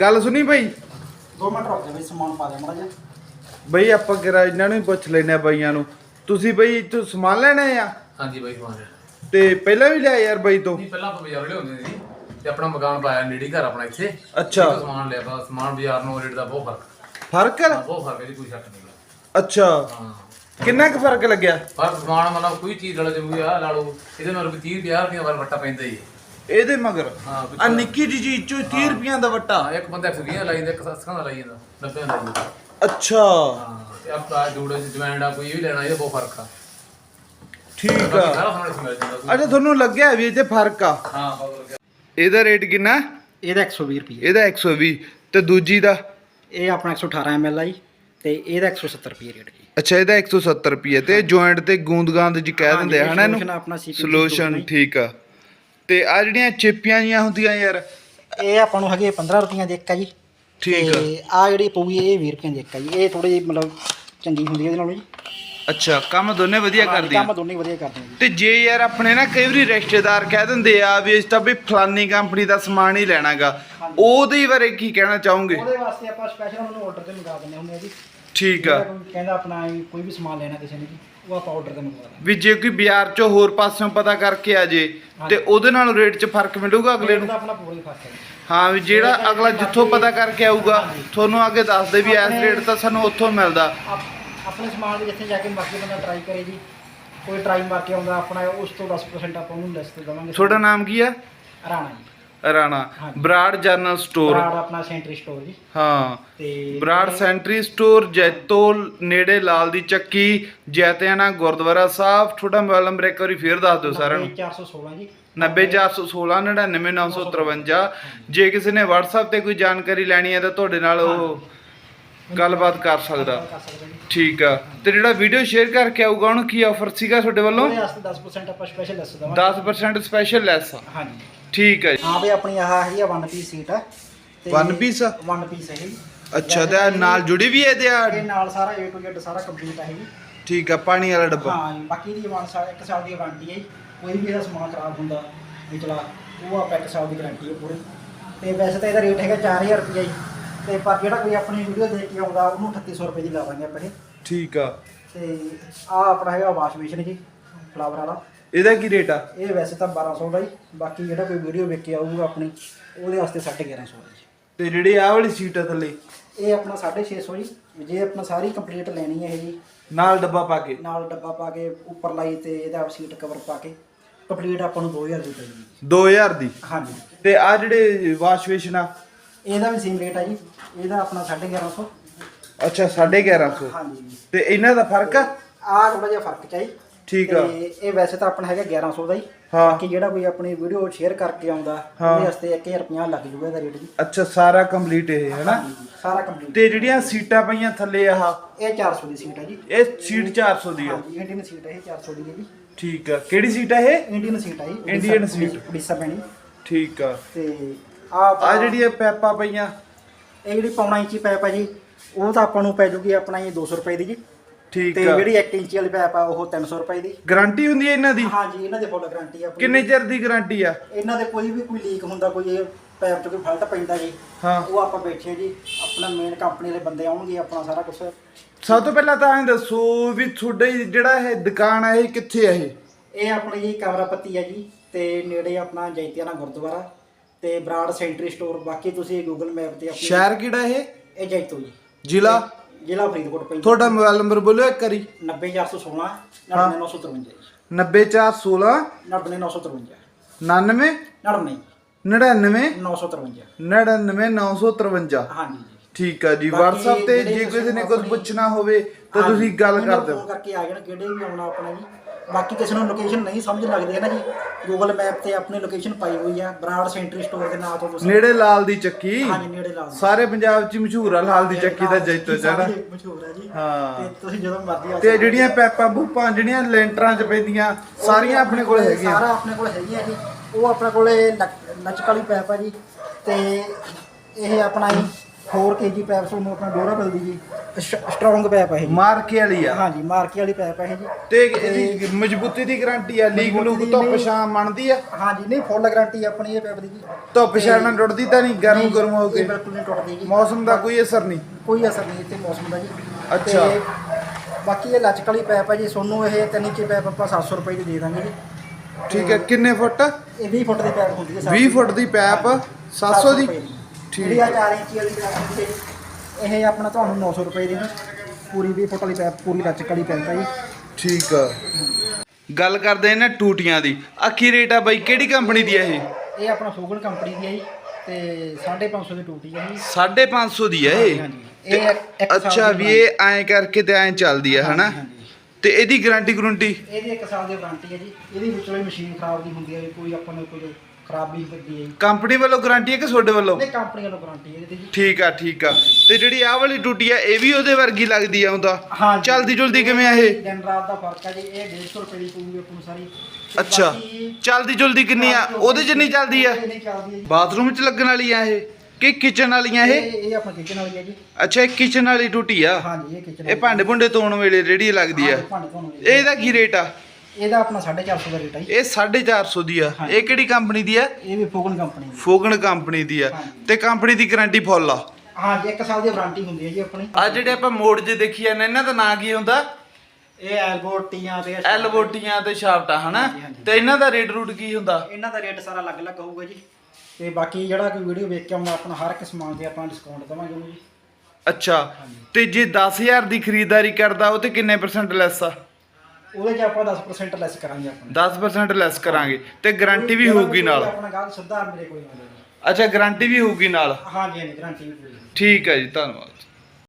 ਗੱਲ ਸੁਣੀ ਬਈ? ਦੋ ਮਿੰਟ ਰੁਕ ਜਾ ਬਈ ਸਮਾਨ ਪਾ ਦੇ ਮੜਾ ਜਾ ਬਈ ਆਪਾਂ ਕਿਰਾ ਇਹਨਾਂ ਨੂੰ ਹੀ ਪੁੱਛ ਲੈਨੇ ਆ ਬਾਈਆਂ ਨੂੰ। ਤੁਸੀਂ ਬਈ ਇੱਥੋਂ ਸਮਾਨ ਲੈਣਾ ਆ? ਹਾਂਜੀ ਬਾਈ ਮਾਨ ਤੇ ਪਹਿਲਾਂ ਵੀ ਲਿਆ ਯਾਰ ਬਾਈ ਤੋਂ? ਨਹੀਂ ਪਹਿਲਾਂ ਆਪਾਂ ਬਾਜ਼ਾਰ ਲਿਆਉਂਦੇ ਸੀ ਤੇ ਆਪਣਾ ਮਕਾਨ ਪਾਇਆ ਨੇੜੇ ਹੀ ਘਰ ਆਪਣਾ ਇੱਥੇ। ਅੱਛਾ। ਇੱਥੋਂ ਸਮਾਨ ਲਿਆ ਬਸ ਸਮਾਨ ਬਾਜ਼ਾਰ ਨੂੰ ਰੇਟ ਦਾ ਬਹੁਤ ਫ਼ਰਕ। ਫ਼ਰਕ? ਹੈ? ਹਾਂ, ਬਹੁਤ ਫ਼ਰਕ ਹੈ ਜੀ ਕੋਈ ਸ਼ੱਕ ਨਹੀਂ। ਅੱਛਾ। ਹਾਂ। ਕਿੰਨਾ ਕੁ ਫ਼ਰਕ ਲੱਗਿਆ? ਪਰ ਸਮਾਨ ਮਤਲਬ ਕੋਈ ਚੀਜ਼ ਰਲ ਜੂਗੀ ਆ ਲਾ ਲਓ ਇਹਦੇ ਨਾਲ ਵੀ 30 50 ਰੁਪਏ ਵਾਰ ਵੱਟਾ ਪੈਂਦਾ ਹੀ ਹੈ। ਇਹਦੇ ਮਗਰ। ਹਾਂ ਆ ਨਿੱਕੀ ਜੀ ਚੀਜ਼ ਚੋਂ 30 ਰੁਪਈਆਂ ਦਾ ਵੱਟਾ। ਹਾਂ ਇੱਕ ਬੰਦਾ 120 ਲਾਈ ਜਾਂਦਾ ਇੱਕ 70 ਦਾ ਲਾਈ ਜਾਂਦਾ 90 ਦਾ ਲਾਈ ਜਾਂਦਾ। ਅੱਛਾ। ਹਾਂ ਤੇ ਆਪਾਂ ਜੂੜੇ ਚ ਜਵੈਂਡ ਆ ਕੋਈ ਵੀ ਲੈਣਾ ਇਹਦਾ ਬਹੁਤ ਫ਼ਰਕ ਆ। ਠੀਕ ਬਾਕੀ ਆ। ਸਾਰਾ ਸਮਾਨ ਇੱਥੇ ਮਿਲ ਜਾਂਦਾ। ਅੱਛਾ ਤੁਹਾਨੂੰ ਲੱਗਿਆ ਵੀ ਇੱਥੇ ਫ਼ਰਕ ਆ? ਹਾਂ ਬਹੁਤ ਲੱਗਿਆ ਇਹਦਾ ਰੇਟ ਕਿੰਨਾ? ਇਹਦਾ 120 ਰੁਪਏ ਇਹਦਾ 120 ਤੇ ਦੂਜੀ ਦਾ? ਇਹ ਆਪਣਾ 118 ml ਆ ਜੀ ਤੇ ਇਹਦਾ 170 ਰੁਪਏ ਰੇਟ ਜੀ। ਅੱਛਾ ਇਹਦਾ 170 ਰੁਪਏ ਤੇ ਜੁਆਇੰਟ ਤੇ ਗੂੰਦ-ਗਾਂਦ ਜੀ ਕਹਿ ਦਿੰਦੇ ਆ ਹਨਾ ਇਹਨੂੰ? ਆਪਣਾ ਸੋਲੂਸ਼ਨ ਠੀਕ ਆ। ਤੇ ਆ ਜਿਹੜੀਆਂ ਚਿੱਪੀਆਂ ਜੀਆਂ ਹੁੰਦੀਆਂ ਯਾਰ ਇਹ ਆਪਾਂ ਨੂੰ ਹੈਗੇ 15 ਰੁਪਈਆਂ ਦੇ ਇੱਕ ਆ ਜੀ। ਠੀਕ ਆ। ਆ ਜਿਹੜੀ ਪਊਗੀ ਇਹ 20 ਰੁਪਈਆਂ ਦੀ ਇੱਕ ਆ ਜੀ। ਇਹ ਥੋੜੀ ਜਿਹੀ ਮਤਲਬ ਚੰਗੀ ਹੁੰਦੀ ਹੈ ਇਹਦੇ ਨਾਲੋਂ ਜੀ। ਅੱਛਾ ਕੰਮ ਦੋਨੇ ਵਧੀਆ ਕਰਦੀਆਂ ਕੰਮ ਦੋਨੇ ਵਧੀਆ ਕਰਦੇ ਆ ਤੇ ਜੇ ਯਾਰ ਆਪਣੇ ਨਾ ਕਈ ਵਾਰੀ ਰਿਸ਼ਤੇਦਾਰ ਕਹਿ ਦਿੰਦੇ ਆ ਵੀ ਇਸ ਤਾਂ ਵੀ ਫਲਾਨੀ ਕੰਪਨੀ ਦਾ ਸਮਾਨ ਹੀ ਲੈਣਾਗਾ ਉਹਦੇ ਬਾਰੇ ਕੀ ਕਹਿਣਾ ਚਾਹੋਗੇ? ਉਹਦੇ ਵਾਸਤੇ ਆਪਾਂ ਸਪੈਸ਼ਲ ਉਹਨਾਂ ਆਰਡਰ ਤੇ ਮੰਗਾ ਦਿੰਦੇ ਹੁੰਦੇ ਆ ਜੀ। ਠੀਕ ਆ। ਕਹਿੰਦਾ ਆਪਣਾ ਕੋਈ ਵੀ ਸਮਾਨ ਲੈਣਾ ਕਿਸੇ ਨੇ ਜੀ। ਉਹ ਆਪਾਂ ਆਰਡਰ ਤੇ ਮੰਗਵਾ ਦਿੰਦੇ ਵੀ ਜੇ ਕੋਈ ਬਾਜ਼ਾਰ ਚੋਂ ਹੋਰ ਪਾਸਿਓਂ ਪਤਾ ਕਰਕੇ ਆ ਜੇ ਤੇ ਉਹਦੇ ਨਾਲ ਰੇਟ 'ਚ ਫ਼ਰਕ ਮਿਲੂਗਾ ਅਗਲੇ ਨੂੰ? ਆਪਣਾ ਪੂਰਾ ਹੀ ਫ਼ਰਕ ਹੈ। ਹਾਂ ਵੀ ਜਿਹੜਾ ਅਗਲਾ ਜਿੱਥੋਂ ਪਤਾ ਕਰਕੇ ਆਊਗਾ ਤੁਹਾਨੂੰ ਅੱਗੇ ਦੱਸ ਦੇ ਵੀ ਇਸ ਰੇਟ ਤਾਂ ਸਾਨੂੰ ਉੱਥੋਂ ਮਿਲਦਾ। ਆਪ- ਆਪਣੇ ਸਮਾਨ ਦੇ ਜਿੱਥੇ ਜਾ ਕੇ ਮਰਜ਼ੀ ਬੰਦਾ ਟਰਾਈ ਕਰੇ ਜੀ। ਕੋਈ ਟਰਾਈ ਮਾਰ ਕੇ ਆਉਂਦਾ ਆਪਣਾ ਉਸ ਤੋਂ 10% ਆਪਾਂ ਉਹਨੂੰ ਲੈਸ ਤੇ ਦੇਵਾਂਗੇ। ਤੁਹਾਡਾ ਨਾਮ ਕੀ ਆ ਰਾਣਾ ਜੀ। ਰਾਣਾ ਹਾਂਜੀ। Brar general store. ਬਰਾੜ ਆਪਣਾ ਸੈਂਟਰੀ ਸਟੋਰ ਜੀ। ਹਾਂ। ਤੇ ਬਰਾੜ ਸੈਂਟਰੀ ਸਟੋਰ ਜੈਤੋ ਨੇੜੇ ਲਾਲ ਦੀ ਚੱਕੀ ਜੈਤਿਆਣਾ ਗੁਰਦੁਆਰਾ ਸਾਹਿਬ ਤੁਹਾਡਾ ਮੋਬਾਈਲ ਨੰਬਰ ਇੱਕ ਵਾਰੀ ਫੇਰ ਦੱਸ ਦਿਓ ਸਾਰਿਆਂ ਨੂੰ। 416 ਜੀ। 90416 99953 ਜੇ ਕਿਸੇ ਨੇ WhatsApp ਤੇ ਕੋਈ ਜਾਣਕਾਰੀ ਲੈਣੀ ਹੈ ਤਾਂ ਤੁਹਾਡੇ ਨਾਲ ਉਹ ਗੱਲਬਾਤ ਕਰ ਸਕਦਾ। ਕਰ ਸਕਦੇ ਜੀ। ਠੀਕ ਆ। ਤੇ ਜਿਹੜਾ ਵੀਡੀਓ ਸ਼ੇਅਰ ਕਰਕੇ ਆਊਗਾ ਉਹਨੂੰ ਕੀ ਆਫਰ ਸੀਗਾ ਤੁਹਾਡੇ ਵੱਲੋਂ? ਉਹਦੇ ਵਾਸਤੇ 10% ਆਪਾਂ ਸਪੈਸ਼ਲ ਲੈਸ ਦੇਵਾਂਗੇ 10% ਸਪੈਸ਼ਲ ਲੈਸ ਹਾਂਜੀ। ਠੀਕ ਹੈ ਜੀ। ਹਾਂ ਵੀ ਆਪਣੀ ਆਹ ਹੈਗੀ ਆ 1 ਪੀਸ ਸੀਟ ਆ One piece ਆ? 1 ਪੀਸ ਹੈ ਅੱਛਾ ਤੇ ਆਹ ਨਾਲ ਜੁੜੀ ਵੀ ਇਹਦੇ ਆ? ਇਹ ਨਾਲ ਸਾਰਾ A to Z ਸਾਰਾ ਕੰਪਲੀਟ ਹੈ ਜੀ ਠੀਕ ਆ ਪਾਣੀ ਵਾਲਾ ਡੱਬਾ। ਹਾਂ ਜੀ ਬਾਕੀ ਦੀ 1 ਸਾਲ 1 ਸਾਲ ਦੀ ਵਾਰੰਟੀ ਹੈ ਜੀ। ਕੋਈ ਵੀ ਇਹਦਾ ਸਮਾਨ ਖਰਾਬ ਹੁੰਦਾ ਵਿਚਲਾ ਉਹ ਆਪਾਂ 1 ਸਾਲ ਦੀ ਗਾਰੰਟੀ ਹੈ ਪੂਰੀ। ਤੇ ਵੈਸੇ ਤਾਂ ਇਹਦਾ ਰੇਟ ਹੈਗਾ 4000 ਰੁਪਏ ਜੀ। ਤੇ ਪਰ ਜਿਹੜਾ ਕੋਈ ਆਪਣੀ ਵੀਡੀਓ ਦੇਖ ਕੇ ਆਉਂਦਾ ਉਹਨੂੰ 3800 ਰੁਪਏ ਦੀ ਲਾਵਾਂਗੇ ਆਪਾਂ ਇਹ। ਠੀਕ ਆ। ਤੇ ਆ ਆਪਣਾ ਹੈਗਾ ਵਾਸ਼ ਬੇਸ਼ਨ ਜੀ ਫਲਾਵਰ ਵਾਲਾ। ਇਹਦਾ ਕੀ ਰੇਟ ਆ? ਇਹ ਵੈਸੇ ਤਾਂ 1200 ਦਾ ਜੀ ਬਾਕੀ ਜਿਹੜਾ ਕੋਈ ਵੀਡੀਓ ਵੇਖ ਕੇ ਆਊਗਾ ਆਪਣੀ ਉਹਦੇ ਵਾਸਤੇ 1150 ਦਾ ਜੀ। ਤੇ ਜਿਹੜੀ ਆਹ ਵਾਲੀ ਸੀਟ ਆ ਥੱਲੇ? ਇਹ ਆਪਣਾ 650 ਜੀ ਜੇ ਆਪਣਾ ਸਾਰੀ ਕੰਪਲੀਟ ਲੈਣੀ ਹੈ ਇਹ ਜੀ। ਨਾਲ ਡੱਬਾ ਪਾ ਕੇ? ਨਾਲ ਡੱਬਾ ਪਾ ਕੇ ਉੱਪਰ ਲਾਈ ਤੇ ਇਹਦਾ ਸੀਟ ਕਵਰ ਪਾ ਕੇ ਕੰਪਲੀਟ ਆਪਾਂ ਨੂੰ 2000 ਦੀ ਪਏਗੀ 2000 ਦੀ ਹਾਂਜੀ। ਤੇ ਆ ਜਿਹੜੇ ਵਾਸ਼ ਬੇਸ਼ਨ ਆ? ਇਹਦਾ ਵੀ ਸੇਮ ਰੇਟ ਹੈ ਜੀ ਇਹਦਾ ਆਪਣਾ 1150 ਅੱਛਾ 1150 ਹਾਂਜੀ। ਤੇ ਇਹਨਾਂ ਦਾ ਫ਼ਰਕ ਆ? ਆਹ ਥੋੜਾ ਜਿਹਾ ਫ਼ਰਕ ਚਾਹੀ ਠੀਕ ਆ। ਤੇ ਇਹ ਵੈਸੇ ਤਾਂ ਆਪਣਾ ਹੈਗਾ 1100 ਦਾ ਹੀ। ਹਾਂ। ਬਾਕੀ ਜਿਹੜਾ ਕੋਈ ਆਪਣੀ ਵੀਡੀਓ ਸ਼ੇਅਰ ਕਰਕੇ ਆਉਂਦਾ। ਉਹਦੇ ਵਾਸਤੇ 1000 ਰੁਪਇਆ ਲੱਗ ਜੂਗਾ ਇਹਦਾ ਰੇਟ ਜੀ। ਅੱਛਾ ਸਾਰਾ ਕੰਪਲੀਟ ਇਹ ਹੈ ਨਾ? ਸਾਰਾ ਕੰਪਲੀਟ ਤੇ ਜਿਹੜੀਆਂ ਸੀਟਾਂ ਪਈਆਂ ਥੱਲੇ ਆਹ? ਇਹ 400 ਦੀ ਸੀਟ ਹੈ ਜੀ। ਇਹ ਸੀਟ 400 ਦੀ ਆ। ਹਾਂਜੀ ਇੰਡੀਅਨ ਸੀਟ ਹੈ ਇਹ 400 ਦੀ ਹੈ ਜੀ। ਠੀਕ ਆ। ਕਿਹੜੀ ਸੀਟ ਆ ਇਹ? ਇੰਡੀਅਨ ਸੀਟ ਹੈ ਜੀ Indian seat। ਉੜੀਸਾ ਪੈਣੀ। ਠੀਕ ਆ। ਤੇ ਆ ਆ ਜਿਹੜੀ ਇਹ ਪੈਪਾਂ ਪਈਆਂ? ਇਹ ਜਿਹੜੀ ਪੌਣਾ ਇੰਚੀ ਪਾਈਪ ਹੈ ਜੀ ਉਹ ਤਾਂ ਆਪਾਂ ਨੂੰ ਪੈ ਜੂਗੀ ਆਪਣਾ ਇਹ 200 ਰੁਪਏ ਦੀ ਜੀ। ਠੀਕ ਤੇ ਆ। ਜਿਹੜੀ 1 ਇੰਚੀ ਵਾਲੀ ਪਾਈਪ ਆ ਉਹ 300 ਰੁਪਏ ਦੀ। ਗਾਰੰਟੀ ਹੁੰਦੀ ਹੈ ਇਹਨਾਂ ਦੀ? ਹਾਂਜੀ ਇਹਨਾਂ ਦੇ ਫੁੱਲ ਗਾਰੰਟੀ ਆ ਆਪਣੀ। ਕਿੰਨੇ ਚਿਰ ਦੀ ਗਾਰੰਟੀ ਆ? ਇਹਨਾਂ ਦੇ ਕੋਈ ਵੀ ਕੋਈ ਲੀਕ ਹੁੰਦਾ ਕੋਈ ਇਹ ਪਾਈਪ 'ਚ ਕੋਈ ਫਲਟ ਪੈਂਦਾ ਜੀ ਹਾਂ। ਉਹ ਆਪਾਂ ਬੈਠੇ ਆ ਜੀ ਆਪਣਾ ਮੇਨ ਕੰਪਨੀ ਵਾਲੇ ਬੰਦੇ ਆਉਣਗੇ ਆਪਣਾ ਸਾਰਾ ਕੁਝ ਸਭ ਤੋਂ ਪਹਿਲਾਂ ਤਾਂ ਐਂ ਦੱਸੋ ਵੀ ਤੁਹਾਡੇ ਜਿਹੜਾ ਇਹ ਦੁਕਾਨ ਆ ਇਹ ਕਿੱਥੇ ਆ ਇਹ? ਇਹ ਆਪਣੀ ਜੀ ਕਮਰਾਪੱਤੀ ਹੈ ਜੀ ਤੇ ਨੇੜੇ ਆਪਣਾ ਜੈਤਿਆਣਾ ਗੁਰਦੁਆਰਾ ਤੇ ਬਰਾੜ ਸੈਂਟਰੀ ਸਟੋਰ ਬਾਕੀ ਤੁਸੀਂ ਗੂਗਲ ਮੈਪ ਤੇ ਆਪਣੀ ਸ਼ਹਿਰ ਕਿਹੜਾ ਇਹ? ਇਹ ਜੈਤੋ ਜੀ। ਜ਼ਿਲ੍ਹਾ? ਜ਼ਿਲ੍ਹਾ ਫਰੀਦਕੋਟ ਪੈਂਦਾ। ਤੁਹਾਡਾ ਮੋਬਾਈਲ ਨੰਬਰ ਬੋਲਿਓ ਇੱਕ ਵਾਰੀ। 90416 99953 ਜੀ। 90416 99953 99 99 99 953 99953 ਹਾਂਜੀ ਜੀ। ਠੀਕ ਆ ਜੀ WhatsApp ਤੇ ਜੇ ਕਿਸੇ ਨੇ ਕੁਝ ਪੁੱਛਣਾ ਹੋਵੇ ਤਾਂ ਤੁਸੀਂ ਗੱਲ ਕਰ ਦਿਓ। ਕਰਕੇ ਆ ਜਾਣ ਕਿਹੜੇ ਵੀ ਆਉਣਾ ਆਪਣਾ ਜੀ। ਬਾਕੀ ਕਿਸੇ ਨੂੰ ਲੋਕੇਸ਼ਨ ਨਹੀਂ ਸਮਝ ਲੱਗਦੀ ਹੈ ਨਾ ਜੀ। ਗੂਗਲ ਮੈਪ ਤੇ ਆਪਣੀ ਲੋਕੇਸ਼ਨ ਪਾਈ ਹੋਈ ਆ ਬਰਾੜ ਸੈਂਟਰੀ ਸਟੋਰ ਦੇ ਨਾਂ ਤੋਂ ਤੁਸੀਂ ਨੇੜੇ ਲਾਲ ਦੀ ਚੱਕੀ। ਹਾਂਜੀ ਨੇੜੇ ਲਾ ਦਿਓ। ਸਾਰੇ ਪੰਜਾਬ 'ਚ ਹੀ ਮਸ਼ਹੂਰ ਆ ਲਾਲ ਦੀ ਚੱਕੀ ਦਾ ਜੈਤੋ ਚ ਨਾ ਸਾਰੇ ਮਸ਼ਹੂਰ ਹੈ ਜੀ। ਹਾਂ। ਤੇ ਤੁਸੀਂ ਜਦੋਂ ਮਰਜ਼ੀ ਆ ਤੇ ਸਕਦੇ ਜਿਹੜੀਆਂ ਪੈਪਾਂ ਬੂਪਾਂ ਜਿਹੜੀਆਂ ਲੈਂਟਰਾਂ 'ਚ ਪੈਂਦੀਆਂ ਹੋ। ਸਾਰੀਆਂ ਆਪਣੇ ਕੋਲ ਹੈਗੀਆਂ। ਸਾਰਾ ਆਪਣੇ ਕੋਲ ਹੈਗੀਆਂ ਜੀ। ਉਹ ਆਪਣੇ ਕੋਲੇ ਵਾਲੀ ਪੈਪ ਆ ਜੀ। ਤੇ ਇਹ ਆਪਣਾ ਜੀ 4 ਕੇਜੀ ਪੈਪ ਤੁਹਾਨੂੰ ਆਪਣਾ ਡੋਰਾ ਮਿਲਦੀ ਜੀ। ਸਟਰੋਂਗ ਪੈਪ ਹੈ ਜੀ। ਮਾਰਕੇ ਵਾਲੀ ਆ? ਹਾਂਜੀ ਮਾਰਕੇ ਵਾਲੀ ਪੈਪ ਹੈ ਜੀ। ਤੇ ਇਹਦੀ ਮਜ਼ਬੂਤੀ ਦੀ ਗਾਰੰਟੀ ਆ ਲੀਕ ਲੂਕ ਧੁੱਪ ਛਾਂ ਮੰਨਦੀ ਆ? ਹਾਂਜੀ ਨਹੀਂ ਫੁੱਲ ਗਾਰੰਟੀ ਆਪਣੀ ਇਹ ਪੈਪ ਦੀ ਜੀ। ਧੁੱਪ ਛਾਂ ਨਾਲ ਟੁੱਟਦੀ ਤਾਂ ਨਹੀਂ ਗਰਮ ਗਰਮ ਹੋ ਕੇ? ਬਿਲਕੁਲ ਨਹੀਂ ਟੁੱਟਦੀ ਜੀ। ਮੌਸਮ ਦਾ ਕੋਈ ਅਸਰ ਨਹੀਂ? ਕੋਈ ਅਸਰ ਨਹੀਂ ਇੱਥੇ ਮੌਸਮ ਦਾ ਜੀ। ਅੱਛਾ। ਬਾਕੀ ਇਹ ਲਚਕ ਵਾਲੀ ਪੈਪ ਹੈ ਜੀ ਤੁਹਾਨੂੰ ਇਹ 3 ਇੰਚੀ ਪੈਪ ਆਪਾਂ 700 ਰੁਪਏ ਦੀ ਦੇ ਦਾਂਗੇ ਜੀ। ਠੀਕ ਹੈ ਕਿੰਨੇ ਫੁੱਟ? ਇਹ 20 ਫੁੱਟ ਦੀ ਪੈਪ ਹੁੰਦੀ ਹੈ 20 ਫੁੱਟ ਦੀ ਪੈਪ 700 ਦੀ। ਜਿਹੜੀ ਆ 4 ਇੰਚੀ ਵਾਲੀ ਪੈਪ ਹੁੰਦੀ ਹੈ ਜੀ, ਇਹ ਆਪਣਾ ਤੁਹਾਨੂੰ 900 ਰੁਪਏ ਦੀ ਪੂਰੀ 20 ਫੁੱਟ ਵਾਲੀ ਪੈਪ ਪੂਰੀ ਲਚਕ ਵਾਲੀ ਪੈਪ ਹੈ ਜੀ ਠੀਕ ਆ। ਗੱਲ ਕਰਦੇ ਇਹਨਾਂ ਟੂਟੀਆਂ ਦੀ। ਆਖੀ ਰੇਟ ਆ ਬਾਈ? ਕਿਹੜੀ ਕੰਪਨੀ ਦੀ ਆ ਇਹ? ਇਹ ਆਪਣਾ ਫੋਗਨ ਕੰਪਨੀ ਦੀ ਹੈ ਜੀ ਤੇ 550 ਦੀ ਟੂਟੀ ਹੈ ਜੀ। 550 ਦੀ ਆ ਇਹ? ਹਾਂਜੀ ਇਹ ਇੱਕ- ਇੱਕ ਸਾਲ ਅੱਛਾ ਦੀ ਵੀ ਇਹ ਐਂ ਕਰਕੇ ਤੇ ਐਂ ਚੱਲਦੀ ਆ ਹਨਾ? ਹਾਂਜੀ। ਤੇ ਇਹਦੀ ਗਾਰੰਟੀ ਗਰੰਟੀ ਇਹਦੀ ਇੱਕ ਸਾਲ ਦੀ ਵਾਰੰਟੀ ਹੈ ਜੀ। ਇਹਦੀ ਵਿੱਚੋਂ ਹੀ ਮਸ਼ੀਨ ਖਰਾਬ ਨਹੀਂ ਹੁੰਦੀ ਹੈ ਕੋਈ ਆਪਾਂ ਨੂੰ ਕੋਈ ਖਰਾਬੀ ਹੁੰਦੀ ਹੈ ਜੀ। ਕੰਪਨੀ ਵੱਲੋਂ ਗਾਰੰਟੀ ਹੈ ਕਿ ਤੁਹਾਡੇ ਵੱਲੋਂ? ਨਹੀਂ ਕੰਪਨੀ ਵੱਲੋਂ ਵਾਰੰਟੀ ਹੈ ਇਹਦੀ ਜੀ। ਠੀਕ ਆ ਠੀਕ ਆ। ਤੇ ਜਿਹੜੀ ਆਹ ਵਾਲੀ ਟੂਟੀ ਆ ਇਹ ਵੀ ਉਹਦੇ ਵਰਗੀ ਲੱਗਦੀ ਆ ਹਾਂਜੀ। ਚਲਦੀ ਜੁਲਦੀ ਕਿਵੇਂ ਆ ਇਹ? ਦਿਨ ਰਾਤ ਦਾ ਫ਼ਰਕ ਹੈ ਜੀ ਇਹ 150 ਰੁਪਏ ਦੀ ਪਊਗੀ ਆਪਾਂ ਨੂੰ ਸਾਰੀ। ਤੇ ਅੱਛਾ। ਬਾਕੀ ਚਲਦੀ ਜੁਲਦੀ ਕਿੰਨੀ ਆ? ਉਹਦੇ ਚ ਨਹੀਂ ਚੱਲਦੀ ਆ? ਇਹ ਨਹੀਂ ਚੱਲਦੀ ਹੈ ਜੀ। ਬਾਥਰੂਮ ਚ ਲੱਗਣ ਵਾਲੀ ਆ ਇਹ? ਕਿ ਕਿਚਨ ਵਾਲੀਆਂ ਇਹ? ਇਹ ਇਹ ਆਪਣਾ ਕਿਚਨ ਵਾਲੀ ਹੈ ਜੀ। ਅੱਛਾ ਇਹ ਕਿਚਨ ਵਾਲੀ ਟੂਟੀ ਆ? ਹਾਂਜੀ ਇਹ ਕਿਚਨ ਇਹ ਭਾਂਡੇ ਭੁੰਡੇ ਧੋਣ ਵੇਲੇ ਜਿਹੜੀ ਲੱਗਦੀ ਆ? ਭਾਂਡੇ ਧੋਣ ਵਾਲੀ। ਇਹਦਾ ਕੀ ਰੇਟ ਆ? ਇਹਦਾ ਆਪਣਾ 450 ਦਾ ਰੇਟ ਹੈ ਜੀ। ਇਹ 450 ਦੀ ਆ। ਇਹ ਕਿਹੜੀ ਕੰਪਨੀ ਦੀ ਆ? ਇਹ ਵੀ ਫੋਗਨ ਕੰਪਨੀ ਦੀ। ਫੋਗਣ ਕੰਪਨੀ ਦੀ ਆ। ਤੇ ਕੰਪਨੀ ਦੀ ਗਾਰੰਟੀ ਫੁੱਲ ਆ। ਹਾਂਜੀ ਇੱਕ ਸਾਲ ਦੀ ਵਾਰੰਟੀ ਹੁੰਦੀ ਹੈ ਜੀ ਆਪਣੀ। ਆ ਜਿਹੜੇ ਆਪਾਂ ਮੋੜ 'ਚ ਦੇਖੀ ਜਾਂਦੇ ਇਹਨਾਂ ਦਾ ਨਾਂ ਕੀ ਹੁੰਦਾ? ਇਹ ਐਲਬੋ ਟੀਆਂ ਤੇ ਐਲਬੋਟੀਆਂ ਤੇ ਸ਼ਾਫਟਾ ਹਨਾ। ਤੇ ਇਹਨਾਂ ਦਾ ਰੇਟ ਰੂਟ ਕੀ ਹੁੰਦਾ? ਇਹਨਾਂ ਦਾ ਰੇਟ ਸਾਰਾ ਅਲੱਗ-ਅਲੱਗ ਹੋਊਗਾ ਜੀ। ਤੇ ਬਾਕੀ ਜਿਹੜਾ ਕੋਈ ਵੀਡੀਓ ਵੇਖ ਕੇ ਆਉਂਦਾ ਆਪਣਾ ਹਰ ਇੱਕ ਸਮਾਨ ਤੇ ਆਪਾਂ ਡਿਸਕਾਊਂਟ ਦੇਵਾਂਗੇ ਉਹਨੂੰ ਜੀ। ਅੱਛਾ। ਤੇ ਜੇ 10000 ਦੀ ਖਰੀਦਦਾਰੀ ਕਰਦਾ ਉਹ ਤੇ ਕਿੰਨੇ ਪਰਸੈਂਟ ਲੈਸ ਆ? ਉਹਦੇ 'ਚ ਆਪਾਂ 10% ਲੈਸ ਕਰਾਂਗੇ ਆਪਾਂ। 10% ਲੈਸ ਕਰਾਂਗੇ ਤੇ ਗਾਰੰਟੀ ਵੀ ਹੋਊਗੀ ਨਾਲ। ਆਪਣਾ ਗਾਹਕ ਸਿੱਧਾ ਮੇਰੇ ਕੋਲ ਆਉਂਦਾ ਜੀ ਅੱਛਾ ਗਾਰੰਟੀ ਵੀ ਹੋਊਗੀ ਨਾਲ। ਹਾਂਜੀ ਹਾਂਜੀ ਗਾਰੰਟੀ ਵੀ ਪੂਰੀ ਠੀਕ ਹੈ ਜੀ ਧੰਨਵਾਦ।